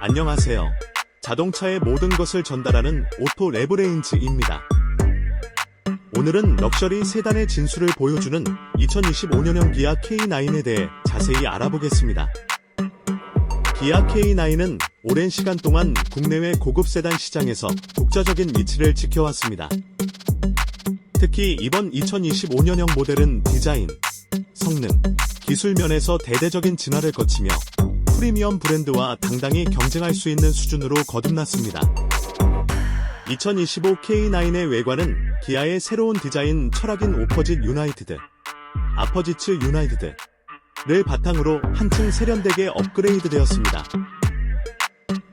안녕하세요. 자동차의 모든 것을 전달하는 오토 레브레인지입니다. 오늘은 럭셔리 세단의 진수를 보여주는 2025년형 기아 K9에 대해 자세히 알아보겠습니다. 기아 K9은 오랜 시간 동안 국내외 고급 세단 시장에서 독자적인 위치를 지켜왔습니다. 특히 이번 2025년형 모델은 디자인, 성능, 기술 면에서 대대적인 진화를 거치며 프리미엄 브랜드와 당당히 경쟁할 수 있는 수준으로 거듭났습니다. 2025 K9의 외관은 기아의 새로운 디자인 철학인 오퍼짓 유나이티드, 아퍼지츠 유나이티드를 바탕으로 한층 세련되게 업그레이드 되었습니다.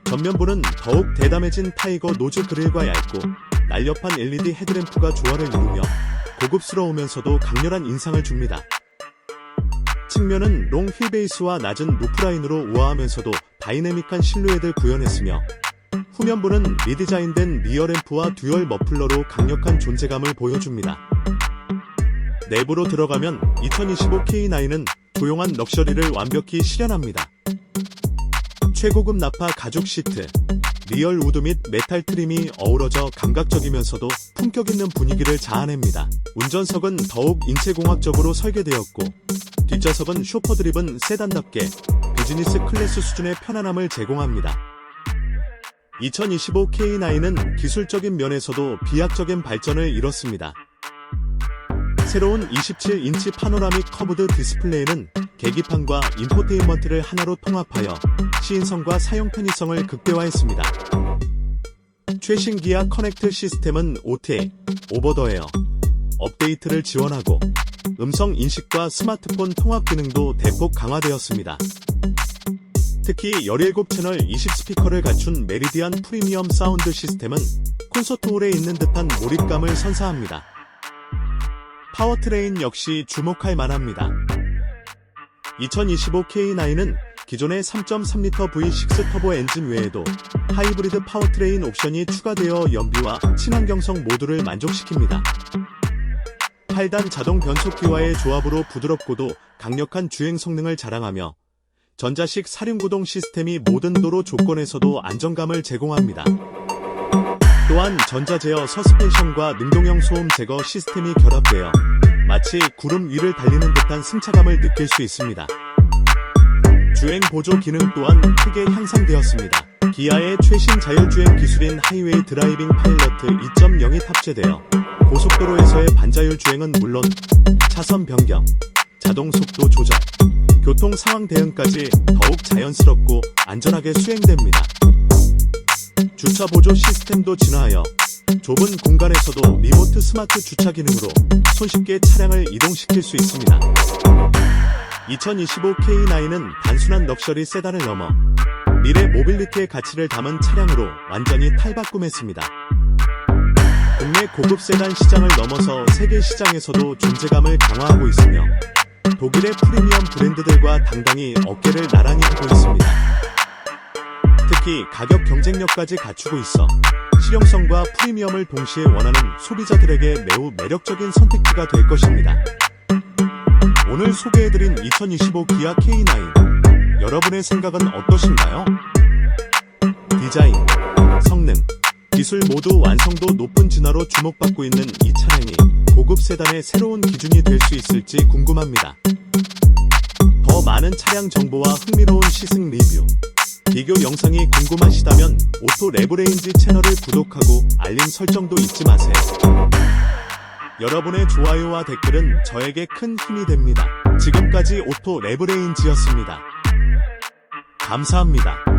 전면부는 더욱 대담해진 타이거 노즈 그릴과 얇고 날렵한 LED 헤드램프가 조화를 이루며 고급스러우면서도 강렬한 인상을 줍니다. 측면은 롱 휠베이스와 낮은 루프라인으로 우아하면서도 다이내믹한 실루엣을 구현했으며 후면부는 리디자인된 리어램프와 듀얼 머플러로 강력한 존재감을 보여줍니다. 내부로 들어가면 2025 K9은 조용한 럭셔리를 완벽히 실현합니다. 최고급 나파 가죽 시트, 리얼 우드 및 메탈 트림이 어우러져 감각적이면서도 품격 있는 분위기를 자아냅니다. 운전석은 더욱 인체공학적으로 설계되었고 뒷좌석은 쇼퍼 드립은 세단답게 비즈니스 클래스 수준의 편안함을 제공합니다. 2025 K9은 기술적인 면에서도 비약적인 발전을 이뤘습니다. 새로운 27인치 파노라믹 커브드 디스플레이는 계기판과 인포테인먼트를 하나로 통합하여 시인성과 사용 편의성을 극대화했습니다. 최신 기아 커넥트 시스템은 OTA, 오버더에어, 업데이트를 지원하고 음성 인식과 스마트폰 통합 기능도 대폭 강화되었습니다. 특히 17채널 20스피커를 갖춘 메리디안 프리미엄 사운드 시스템은 콘서트홀에 있는 듯한 몰입감을 선사합니다. 파워트레인 역시 주목할 만합니다. 2025 K9은 기존의 3.3L V6 터보 엔진 외에도 하이브리드 파워트레인 옵션이 추가되어 연비와 친환경성 모두를 만족시킵니다. 8단 자동 변속기와의 조합으로 부드럽고도 강력한 주행 성능을 자랑하며 전자식 사륜구동 시스템이 모든 도로 조건에서도 안정감을 제공합니다. 또한 전자제어 서스펜션과 능동형 소음 제거 시스템이 결합되어 마치 구름 위를 달리는 듯한 승차감을 느낄 수 있습니다. 주행 보조 기능 또한 크게 향상되었습니다. 기아의 최신 자율주행 기술인 하이웨이 드라이빙 파일럿 2.0이 탑재되어 고속도로에서의 반자율 주행은 물론 차선 변경, 자동 속도 조절, 교통 상황 대응까지 더욱 자연스럽고 안전하게 수행됩니다. 주차 보조 시스템도 진화하여 좁은 공간에서도 리모트 스마트 주차 기능으로 손쉽게 차량을 이동시킬 수 있습니다. 2025 K9은 단순한 럭셔리 세단을 넘어 미래 모빌리티의 가치를 담은 차량으로 완전히 탈바꿈했습니다. 국내 고급 세단 시장을 넘어서 세계 시장에서도 존재감을 강화하고 있으며 독일의 프리미엄 브랜드들과 당당히 어깨를 나란히 하고 있습니다. 특히 가격 경쟁력까지 갖추고 있어 실용성과 프리미엄을 동시에 원하는 소비자들에게 매우 매력적인 선택지가 될 것입니다. 오늘 소개해드린 2025 기아 K9 여러분의 생각은 어떠신가요? 디자인, 성능, 기술 모두 완성도 높은 진화로 주목받고 있는 이 차량이 고급 세단의 새로운 기준이 될 수 있을지 궁금합니다. 더 많은 차량 정보와 흥미로운 시승 리뷰, 비교 영상이 궁금하시다면 오토 레브레인지 채널을 구독하고 알림 설정도 잊지 마세요. 여러분의 좋아요와 댓글은 저에게 큰 힘이 됩니다. 지금까지 오토 레브레인지였습니다. 감사합니다.